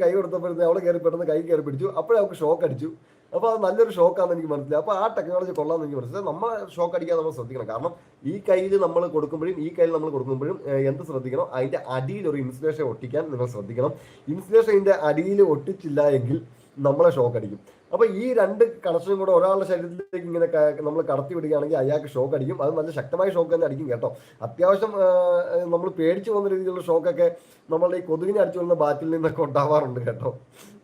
പറഞ്ഞ് കൈ കൊടുത്തപ്പോഴത്തേക്ക് അവൾ കയറി പെട്ടെന്ന് കൈ കയറി പിടിച്ചു. അപ്പോഴേ അവൾക്ക് ഷോക്ക് അടിച്ചു. അപ്പോൾ അത് നല്ലൊരു ഷോക്കാണെന്ന് എനിക്ക് മനസ്സിലായി. അപ്പോൾ ആ ടെക്നോളജി കൊള്ളാമെന്ന് എനിക്ക് മനസ്സിലായി. നമ്മളെ ഷോക്ക് അടിക്കാതെ നമ്മൾ ശ്രദ്ധിക്കണം. കാരണം ഈ കയ്യിൽ നമ്മൾ കൊടുക്കുമ്പോഴും ഈ കയ്യിൽ നമ്മൾ കൊടുക്കുമ്പോഴും എന്ത് ശ്രദ്ധിക്കണം? അതിന്റെ അടിയിൽ ഒരു ഇൻസുലേഷൻ ഒട്ടിക്കാൻ നിങ്ങൾ ശ്രദ്ധിക്കണം. ഇൻസുലേഷൻ ഇതിന്റെ അടിയിൽ ഒട്ടിച്ചില്ല എങ്കിൽ നമ്മളെ ഷോക്ക് അടിക്കും. അപ്പോൾ ഈ രണ്ട് കണക്ഷനും കൂടെ ഒരാളുടെ ശരീരത്തിലേക്ക് ഇങ്ങനെ നമ്മൾ കടത്തി വിടുകയാണെങ്കിൽ അയാൾക്ക് ഷോക്ക് അടിക്കും. അത് നല്ല ശക്തമായ ഷോക്ക് തന്നെ അടിക്കും കേട്ടോ. അത്യാവശ്യം നമ്മൾ പേടിച്ചു പോകുന്ന രീതിയിലുള്ള ഷോക്കൊക്കെ നമ്മളുടെ ഈ കൊതുകിനെ അടിച്ചു ബാറ്റിൽ നിന്നൊക്കെ ഉണ്ടാവാറുണ്ട് കേട്ടോ.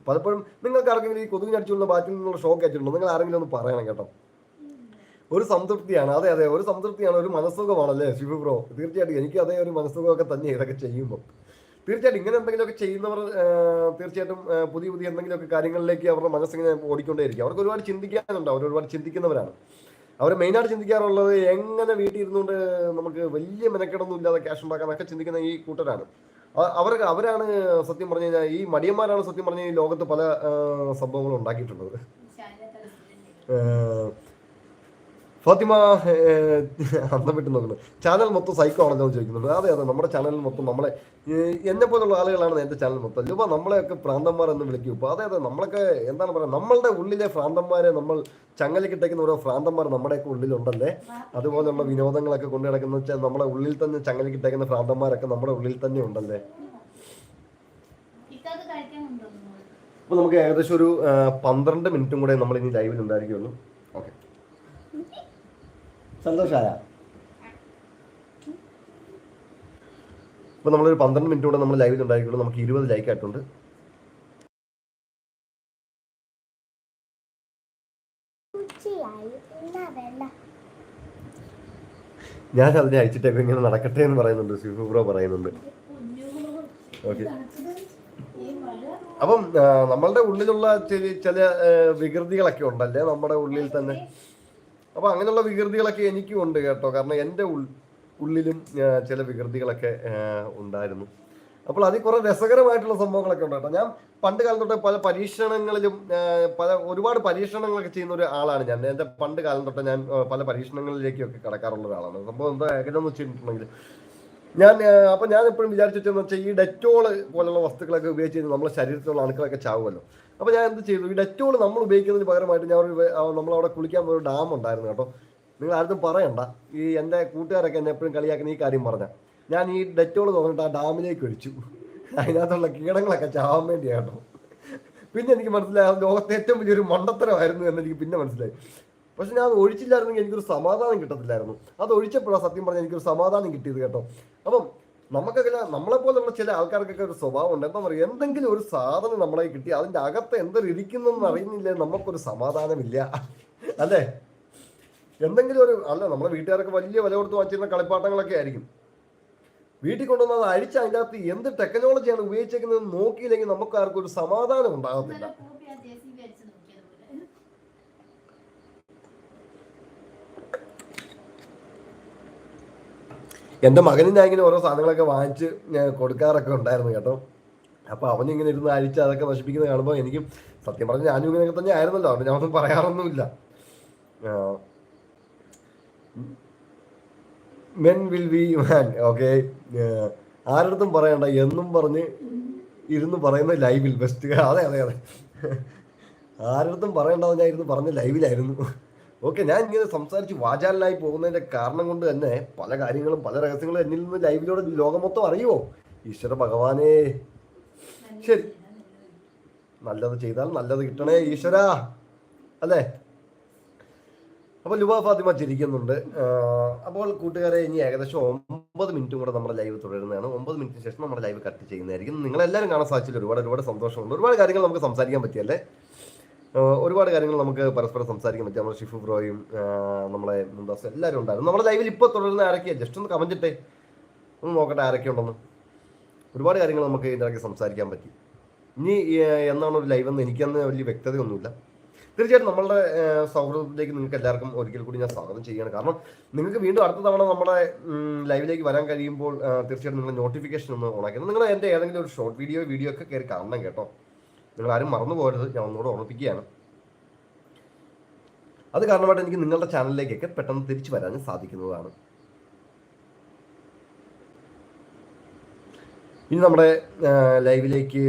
പലപ്പോഴും നിങ്ങൾക്ക് ആർക്കെങ്കിലും ഈ കൊതുകിനെ അടിച്ചു ബാറ്റിൽ നിന്നുള്ള ഷോക്ക് അയച്ചിട്ടുണ്ടോ നിങ്ങൾ ആരെങ്കിലും ഒന്ന് പറയണം കേട്ടോ. ഒരു സംതൃപ്തിയാണ്. അതെ അതെ ഒരു സംതൃപ്തിയാണ്. ഒരു മനസ്സുഖമാണല്ലേ ശിവ ബ്രോ? തീർച്ചയായിട്ടും എനിക്ക് അതേ ഒരു മനസ്സുഖമൊക്കെ തന്നെ ഇതൊക്കെ ചെയ്യുമ്പോൾ തീർച്ചയായിട്ടും ഇങ്ങനെ എന്തെങ്കിലുമൊക്കെ ചെയ്യുന്നവർ തീർച്ചയായിട്ടും പുതിയ പുതിയ എന്തെങ്കിലുമൊക്കെ കാര്യങ്ങളിലേക്ക് അവരുടെ മനസ്സിങ്ങനെ ഓടിക്കൊണ്ടേയിരിക്കും. അവർക്ക് ഒരുപാട് ചിന്തിക്കാനുണ്ട്. അവർ ഒരുപാട് ചിന്തിക്കുന്നവരാണ്. അവർ മെയിനായിട്ട് ചിന്തിക്കാറുള്ളത് എങ്ങനെ വീട്ടിൽ ഇരുന്നുകൊണ്ട് നമുക്ക് വലിയ മെനക്കെടൊന്നും ഇല്ലാതെ ക്യാഷ് ഉണ്ടാക്കാനൊക്കെ ചിന്തിക്കുന്ന ഈ കൂട്ടരാണ്. അവർ അവരാണ് സത്യം പറഞ്ഞു കഴിഞ്ഞാൽ ഈ മടിയന്മാരാണ് സത്യം പറഞ്ഞ ഈ ലോകത്ത് പല സംഭവങ്ങളും ഉണ്ടാക്കിയിട്ടുള്ളത്. ഫാത്തിമ അന്തം വിട്ട് ചാനൽ മൊത്തം സൈക്കോ ആണെന്ന് ചോദിക്കുന്നുണ്ട്. അതെ അതെ നമ്മുടെ ചാനൽ മൊത്തം നമ്മളെ എന്നെ പോലുള്ള ആളുകളാണ് എന്റെ ചാനൽ മൊത്തം. ലുബ നമ്മളെയൊക്കെ പ്രാന്തന്മാർ എന്ന് വിളിക്കും. ഇപ്പോൾ അതെ അതെ നമ്മളൊക്കെ എന്താണ് പറയുക നമ്മളുടെ ഉള്ളിലെ ഭ്രാന്തന്മാരെ നമ്മൾ ചങ്ങലിക്കിട്ടേക്കുന്ന ഓരോ ഭ്രാന്തന്മാർ നമ്മുടെയൊക്കെ ഉള്ളിലുണ്ടല്ലേ? അതുപോലെയുള്ള വിനോദങ്ങളൊക്കെ കൊണ്ടു നടക്കുന്ന വെച്ചാൽ നമ്മുടെ ഉള്ളിൽ തന്നെ ചങ്ങലിക്കിട്ടേക്കുന്ന ഭ്രാന്തന്മാരൊക്കെ നമ്മുടെ ഉള്ളിൽ തന്നെ ഉണ്ടല്ലേ? അപ്പോൾ നമുക്ക് ഏകദേശം ഒരു പന്ത്രണ്ട് മിനിറ്റും കൂടെ നമ്മൾ ഇനി ലൈവിൽ ഉണ്ടായിരിക്കുള്ളൂ. ഓക്കെ. സന്തോഷായ അപ്പോൾ നമ്മളൊരു പന്ത്രണ്ട് മിനിറ്റ് കൂടെ നമ്മൾ ലൈവിൽ ഉണ്ടായിരിക്കുള്ളൂ. നമുക്ക് ഇരുപത് ലൈക്ക് ആയിട്ടുണ്ട്. ഞാൻ അതിനെ അയച്ചിട്ടൊക്കെ ഇങ്ങനെ നടക്കട്ടെ എന്ന് പറയുന്നുണ്ട്. സിഫു ബ്രോ പറയുന്നുണ്ട്. ഓക്കെ അപ്പം നമ്മളുടെ ഉള്ളിലുള്ള ചില വികൃതികളൊക്കെ ഉണ്ടല്ലേ? നമ്മുടെ ഉള്ളിൽ തന്നെ. അപ്പൊ അങ്ങനെയുള്ള വികൃതികളൊക്കെ എനിക്കും ഉണ്ട് കേട്ടോ. കാരണം എന്റെ ഉള്ളിലും ചില വികൃതികളൊക്കെ ഉണ്ടായിരുന്നു. അപ്പോൾ അതിൽ കുറെ രസകരമായിട്ടുള്ള സംഭവങ്ങളൊക്കെ ഉണ്ട് കേട്ടോ. ഞാൻ പണ്ട് കാലം തൊട്ട് പല പരീക്ഷണങ്ങളിലും പല ഒരുപാട് പരീക്ഷണങ്ങളൊക്കെ ചെയ്യുന്ന ഒരു ആളാണ് ഞാൻ. എന്റെ പണ്ട് കാലം തൊട്ട് ഞാൻ പല പരീക്ഷണങ്ങളിലേക്കൊക്കെ കടക്കാറുള്ള ഒരാളാണ്. സംഭവം എന്താ ഏകദേശം വെച്ചിട്ടുണ്ടെങ്കിൽ ഞാൻ അപ്പൊ ഞാൻ എപ്പോഴും വിചാരിച്ചിട്ടെന്ന് വെച്ചാൽ ഈ ഡെറ്റോൾ പോലുള്ള വസ്തുക്കളൊക്കെ ഉപയോഗിച്ച് നമ്മുടെ ശരീരത്തിലുള്ള അണുക്കളൊക്കെ ചാവുമല്ലോ. അപ്പൊ ഞാൻ എന്ത് ചെയ്തു? ഈ ഡെറ്റോൾ നമ്മൾ ഉപയോഗിക്കുന്നതിന് പകരമായിട്ട് ഞാൻ നമ്മളവിടെ കുളിക്കാൻ പോയ ഡാം ഉണ്ടായിരുന്നു കേട്ടോ. നിങ്ങൾ ആരും പറയണ്ട. ഈ എന്റെ കൂട്ടുകാരൊക്കെ എന്നെ എപ്പോഴും കളിയാക്കുന്ന ഈ കാര്യം പറഞ്ഞ. ഞാൻ ഈ ഡെറ്റോൾ തോന്നിട്ട് ആ ഡാമിലേക്ക് ഒഴിച്ചു. അതിനകത്തുള്ള കീടങ്ങളൊക്കെ ചാവാൻ വേണ്ടി കേട്ടോ. പിന്നെ എനിക്ക് മനസ്സിലായി ലോകത്തെ ഏറ്റവും വലിയൊരു മണ്ടത്തരമായിരുന്നു എന്ന് എനിക്ക് പിന്നെ മനസ്സിലായി. പക്ഷെ ഞാൻ അത് ഒഴിച്ചില്ലായിരുന്നെങ്കിൽ എനിക്കൊരു സമാധാനം കിട്ടത്തില്ലായിരുന്നു. അത് ഒഴിച്ചപ്പോഴാണ് സത്യം പറഞ്ഞാൽ എനിക്കൊരു സമാധാനം കിട്ടിയത് കേട്ടോ. അപ്പം നമുക്കൊക്കെ നമ്മളെ പോലെയുള്ള ചില ആൾക്കാർക്കൊക്കെ ഒരു സ്വഭാവം ഉണ്ട് എന്താ പറയുക എന്തെങ്കിലും ഒരു സാധനം നമ്മളെ കിട്ടി അതിന്റെ അകത്ത് എന്തൊരു ഇരിക്കുന്നെന്ന് അറിയുന്നില്ല? നമുക്കൊരു സമാധാനമില്ല. അല്ലേ? എന്തെങ്കിലും ഒരു അല്ല നമ്മളെ വീട്ടുകാരൊക്കെ വലിയ വില കൊടുത്ത് വാങ്ങിച്ചിരുന്ന കളിപ്പാട്ടങ്ങളൊക്കെ ആയിരിക്കും. വീട്ടിൽ കൊണ്ടുവന്ന് അത് അഴിച്ച് അതിന്റെ അകത്ത് എന്ത് ടെക്നോളജിയാണ് ഉപയോഗിച്ചേക്കുന്നത് നോക്കിയില്ലെങ്കിൽ നമുക്ക് ആർക്കും ഒരു സമാധാനം ഉണ്ടാകത്തില്ല. എന്റെ മകനും ഞാൻ ഇങ്ങനെ ഓരോ സാധനങ്ങളൊക്കെ വാങ്ങിച്ച് ഞാൻ കൊടുക്കാറൊക്കെ ഉണ്ടായിരുന്നു കേട്ടോ. അപ്പോൾ അവനിങ്ങനെ ഇരുന്ന് അരിച്ച് അതൊക്കെ നശിപ്പിക്കുന്നത് കാണുമ്പോൾ എനിക്കും സത്യം പറഞ്ഞാൽ ഞാനും ഇങ്ങനെയൊക്കെ തന്നെ ആയിരുന്നല്ലോ. അതുകൊണ്ട് ഞാനൊന്നും പറയാറൊന്നുമില്ല. Men will be man okay ആരടുത്തും പറയണ്ട. എന്നും പറഞ്ഞ് ഇരുന്ന് പറയുന്ന ലൈവിൽ ബെസ്റ്റ് അതെ അതെ അതെ. ആരടുത്തും പറയണ്ടെന്ന് ഞാൻ ഇരുന്ന് പറഞ്ഞ ലൈവിലായിരുന്നു ഓക്കെ ഞാൻ ഇങ്ങനെ സംസാരിച്ച് വാചാലനായി പോകുന്നതിന്റെ കാരണം കൊണ്ട് തന്നെ പല കാര്യങ്ങളും പല രഹസ്യങ്ങളും എന്നിൽ നിന്ന് ലൈവിലൂടെ ലോകം മൊത്തം അറിയുമോ ഈശ്വര ഭഗവാനെ. ശരി. നല്ലത് ചെയ്താൽ നല്ലത് കിട്ടണേ ഈശ്വര. അല്ലേ? അപ്പോൾ ലുബ ഫാത്തിമ ചിരിക്കുന്നുണ്ട്. അപ്പോൾ കൂട്ടുകാരെ ഇനി ഏകദേശം ഒമ്പത് മിനിറ്റും കൂടെ നമ്മുടെ ലൈവ് തുടരുന്നതാണ്. ഒമ്പത് മിനിറ്റിന് ശേഷം നമ്മുടെ ലൈവ് കട്ട് ചെയ്യുന്നതായിരിക്കും. നിങ്ങളെല്ലാവരും കാണാൻ സാധിച്ചില്ല ഒരുപാട് ഒരുപാട് സന്തോഷമുണ്ട്. ഒരുപാട് കാര്യങ്ങൾ നമുക്ക് സംസാരിക്കാൻ പറ്റിയല്ലേ? ഒരുപാട് കാര്യങ്ങൾ നമുക്ക് പരസ്പരം സംസാരിക്കാൻ പറ്റും. നമ്മുടെ ഷിഫു ബ്രോയും നമ്മളെ മുന്താസ് എല്ലാവരും ഉണ്ടായിരുന്നു. നമ്മുടെ ലൈവിൽ ഇപ്പോൾ തുടരുന്ന ആരൊക്കെയാണ് ജസ്റ്റ് ഒന്ന് കമന്റ് ഒന്ന് നോക്കട്ടെ ആരൊക്കെ ഉണ്ടെന്ന്. ഒരുപാട് കാര്യങ്ങൾ നമുക്ക് ഇതിനൊക്കെ സംസാരിക്കാൻ പറ്റി. ഇനി എന്നാണ് ഒരു ലൈവ് എന്ന് എനിക്കന്ന് വലിയ വ്യക്തതയൊന്നുമില്ല. തീർച്ചയായിട്ടും നമ്മളുടെ സൗഹൃദത്തിലേക്ക് നിങ്ങൾക്ക് എല്ലാവർക്കും ഒരിക്കൽ കൂടി ഞാൻ സ്വാഗതം ചെയ്യുകയാണ്. കാരണം നിങ്ങൾക്ക് വീണ്ടും അടുത്ത തവണ നമ്മുടെ ലൈവിലേക്ക് വരാൻ കഴിയുമ്പോൾ തീർച്ചയായിട്ടും നിങ്ങൾ നോട്ടിഫിക്കേഷൻ ഒന്ന് ഓണാക്കണം നിങ്ങൾ എന്റെ ഏതെങ്കിലും ഒരു ഷോർട്ട് വീഡിയോ വീഡിയോ ഒക്കെ കയറി കാണണം കേട്ടോ. നിങ്ങൾ ആരും മറന്നു പോകരുത്. ഞാൻ ഒന്നുകൂടെ ഓർമ്മിപ്പിക്കുകയാണ്. അത് കാരണമായിട്ട് എനിക്ക് നിങ്ങളുടെ ചാനലിലേക്കൊക്കെ പെട്ടെന്ന് തിരിച്ചു വരാൻ സാധിക്കുന്നതാണ്. ഇനി നമ്മുടെ ലൈവിലേക്ക്